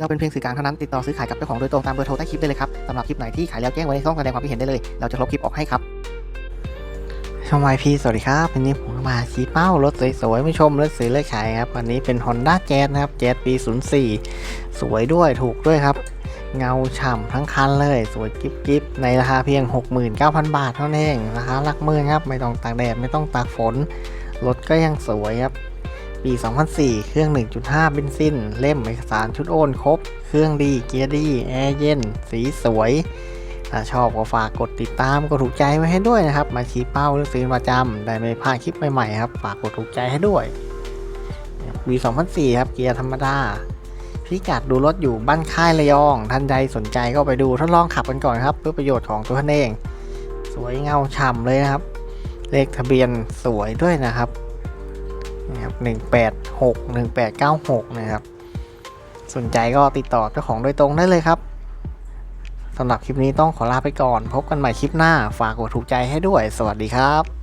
เราเป็นเพียงสื่อกลางเท่านั้นติดต่อซื้อขายกับเจ้าของโดยตรงตามเบอร์โทรใต้คลิปได้เลยครับสำหรับคลิปไหนที่ขายแล้วแจ้งไว้ในช่องแสดงความคิดเห็นได้เลย เราจะลบคลิปออกให้ครับช่องวายพีสวัสดีครับวันนี้ผมมาชี้เป้ารถสวยๆไม่ชมรถซื้อเลือกขายครับวันนี้เป็น Honda Jazz นะครับ Jazz ปี 04 สวยด้วยถูกด้วยครับ เงาฉ่ำทั้งคันเลย สวยกิ๊บกิ๊บในราคาเพียง 69,000 บาทเท่านั้นเองราคาหลักหมื่นครับ ไม่ต้องตากแดดไม่ต้องตากฝนรถก็ยังสวยครับ ปี 2004 เครื่อง 1.5 เบนซิน เล่มเอกสารชุดโอนครบ เครื่องดี เกียร์ดี แอร์เย็น สีสวย ถ้าชอบก็ฝากกดติดตามกดถูกใจไว้ให้ด้วยนะครับ มาชี้เป้าหรือซื้อประจำได้ไม่พลาดคลิปใหม่ๆครับ ฝากกดถูกใจให้ด้วย ปี 2004 ครับ เกียร์ธรรมดา พิกัดดูรถอยู่บ้านค่ายระยอง ท่านใดสนใจก็ไปดูทดลองขับกันก่อนครับ เพื่อประโยชน์ของตัวท่านเอง สวยเงาฉ่ำเลยนะครับ เลขทะเบียนสวยด้วยนะครับ นะครับหนึ่งแปดหกหนึ่งแปดเก้าหกนะครับ สนใจก็ติดต่อเจ้าของโดยตรงได้เลยครับสำหรับคลิปนี้ต้องขอลาไปก่อน พบกันใหม่คลิปหน้า ฝากกดถูกใจให้ด้วย สวัสดีครับ